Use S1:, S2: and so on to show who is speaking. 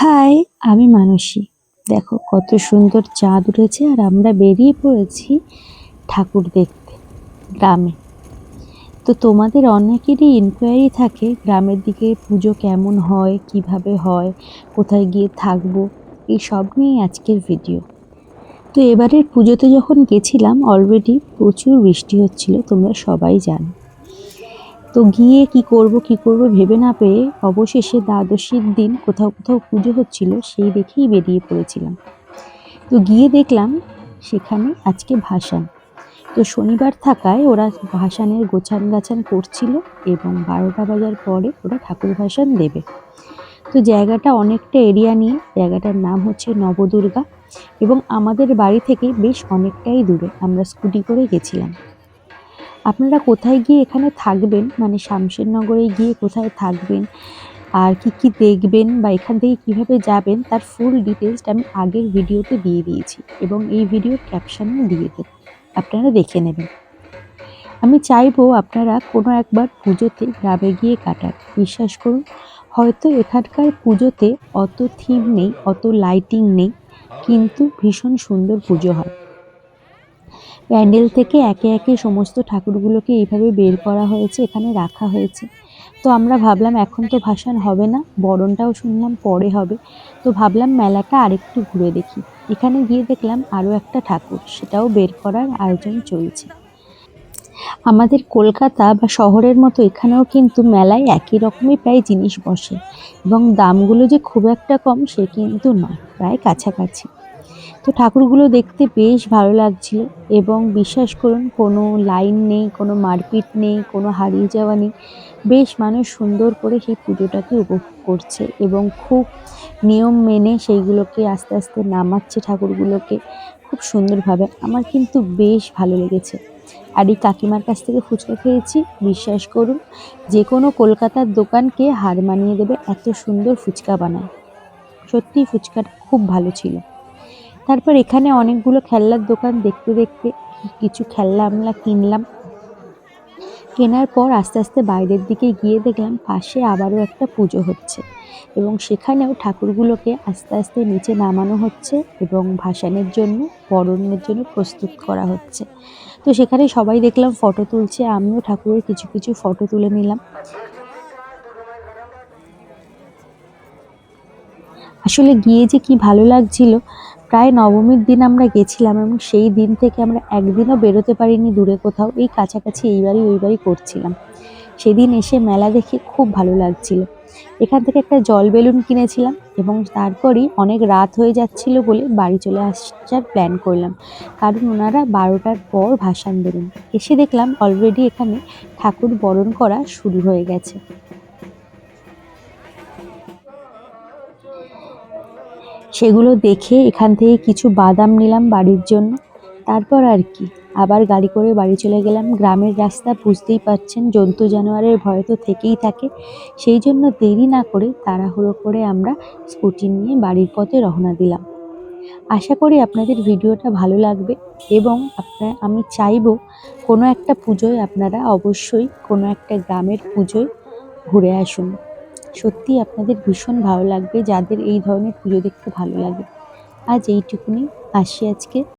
S1: High, আমি মানসী। দেখো, কত সুন্দর চাঁদ উঠেছে আর আমরা বেরিয়ে পড়েছি ঠাকুর দেখতে, গ্রামে। তো তোমাদের অনেকেরই ইনকোয়ারি থাকে, গ্রামের দিকে পুজো কেমন হয়, কীভাবে হয়, কোথায় গিয়ে থাকব, এই সব নিয়েই আজকের ভিডিও তো এবারের পুজোতে যখন গেছিলাম অলরেডি প্রচুর বৃষ্টি হচ্ছিল, তোমরা সবাই জানো। তো গিয়ে কি করব কি করব ভেবে না পেয়ে অবশেষে দ্বাদশীর দিন কোথাও কোথাও পুজো হচ্ছিল, সেই দেখেই বেরিয়ে পড়েছিলাম। তো গিয়ে দেখলাম সেখানে আজকে ভাসান। তো শনিবার থাকায় ওরা ভাসানের গোছান গাছান করছিল এবং বারোটা বাজার পরে ওরা ঠাকুর ভাসান দেবে। তো জায়গাটা অনেকটা এরিয়া নিয়ে, জায়গাটার নাম হচ্ছে নবদুর্গা এবং আমাদের বাড়ি থেকে বেশ অনেকটাই দূরে, আমরা স্কুটি করে গেছিলাম। আপনারা কোথায় গিয়ে এখানে থাকবেন? মানে শামশেরনগরে গিয়ে কোথায় থাকবেন? আর কি কি দেখবেন? বা এখান থেকে কীভাবে যাবেন? তার ফুল ডিটেলসটা আমি আগের ভিডিওতে দিয়ে দিয়েছি এবং এই ভিডিওর ক্যাপশনে দিয়ে দেব। আপনারা দেখে নেবেন। আমি চাইব আপনারা কোনো একবার পুজোতে গ্রামে গিয়ে কাটান। বিশ্বাস করুন, হয়তো এখানকার পুজোতে অত থিম নেই, অত লাইটিং নেই, কিন্তু ভীষণ সুন্দর পুজো হয়। প্যান্ডেল থেকে একে একে সমস্ত ঠাকুরগুলোকে এইভাবে বের করা হয়েছে, এখানে রাখা হয়েছে। তো আমরা ভাবলাম, এখন তো ভাসান হবে না, বরণটাও শুনলাম, পরে হবে। তো ভাবলাম, মেলাটা আরেকটু ঘুরে দেখি। এখানে গিয়ে দেখলাম, আরও একটা ঠাকুর, সেটাও বের করার আয়োজন চলছে। আমাদের কলকাতা বা শহরের মতো এখানেও কিন্তু মেলায় একই রকমই প্রায় জিনিস বসে। এবং দামগুলো যে খুব একটা কম, সে কিন্তু নয়, প্রায় কাছাকাছি। তো ঠাকুরগুলো দেখতে বেশ ভালো লাগছিল এবং বিশ্বাস করুন, কোনো লাইন নেই, কোনো মারপিট নেই, কোনো হারিয়ে যাওয়া নেই। বেশ মানুষ সুন্দর করে সেই পুজোটাকে উপভোগ করছে এবং খুব নিয়ম মেনে সেইগুলোকে আস্তে আস্তে নামাচ্ছে ঠাকুরগুলোকে খুব সুন্দরভাবে। আমার কিন্তু বেশ ভালো লেগেছে। আর এই কাকিমার কাছ থেকে ফুচকা খেয়েছি, বিশ্বাস করুন, যে কোনো কলকাতার দোকানকে হার মানিয়ে দেবে, এত সুন্দর ফুচকা বানায়। সত্যিই ফুচকাটা খুব ভালো ছিল। তারপর এখানে অনেকগুলো খেলনার দোকান দেখতে দেখতে কিছু খেলনা আমরা কিনলাম। কেনার পর আস্তে আস্তে বাইরের দিকে গিয়ে দেখলাম পাশে আবারও একটা পুজো হচ্ছে এবং সেখানেও ঠাকুরগুলোকে আস্তে আস্তে নিচে নামানো হচ্ছে এবং ভাসানের জন্য, বরণের জন্য প্রস্তুত করা হচ্ছে। তো সেখানে সবাই দেখলাম ফটো তুলছে, আমিও ঠাকুরের কিছু কিছু ফটো তুলে নিলাম। আসলে গিয়ে যে কি ভালো লাগছিল প্রায় নবমীর দিন আমরা গেছিলাম এবং সেই দিন থেকে আমরা একদিনও বেরোতে পারিনি দূরে কোথাও। এই কাছাকাছি এইবারই ওইবারই করছিলাম। সেদিন এসে মেলা দেখে খুব ভালো লাগছিল। এখান থেকে একটা জল বেলুন কিনেছিলাম এবং তারপরই অনেক রাত হয়ে যাচ্ছিল বলে বাড়ি চলে আসার প্ল্যান করলাম। কারণ ওনারা বারোটার পর ভাসান দেবেন এসে দেখলাম অলরেডি এখানে ঠাকুর বরণ করা শুরু হয়ে গেছে। সেগুলো দেখে এখান থেকে কিছু বাদাম নিলাম বাড়ির জন্য। তারপর আর কি, আবার গাড়ি করে বাড়ি চলে গেলাম। গ্রামের রাস্তা বুঝতেই পারছেন জন্তু জানোয়ারের ভয় তো থেকেই থাকে। সেই জন্য দেরি না করে তাড়াহুড়ো করে আমরা স্কুটি নিয়ে বাড়ির পথে রওনা দিলাম। আশা করি আপনাদের ভিডিওটা ভালো লাগবে এবং আপনার, আমি চাইব কোনো একটা পুজোয় আপনারা অবশ্যই কোনো একটা গ্রামের পুজোয় ঘুরে আসুন। সত্যি আপনাদের ভীষণ ভালো লাগবে, যাদের এই ধরনের পুজো দেখতে ভালো লাগে। আজ এইটুকুনি। আসি আজকে।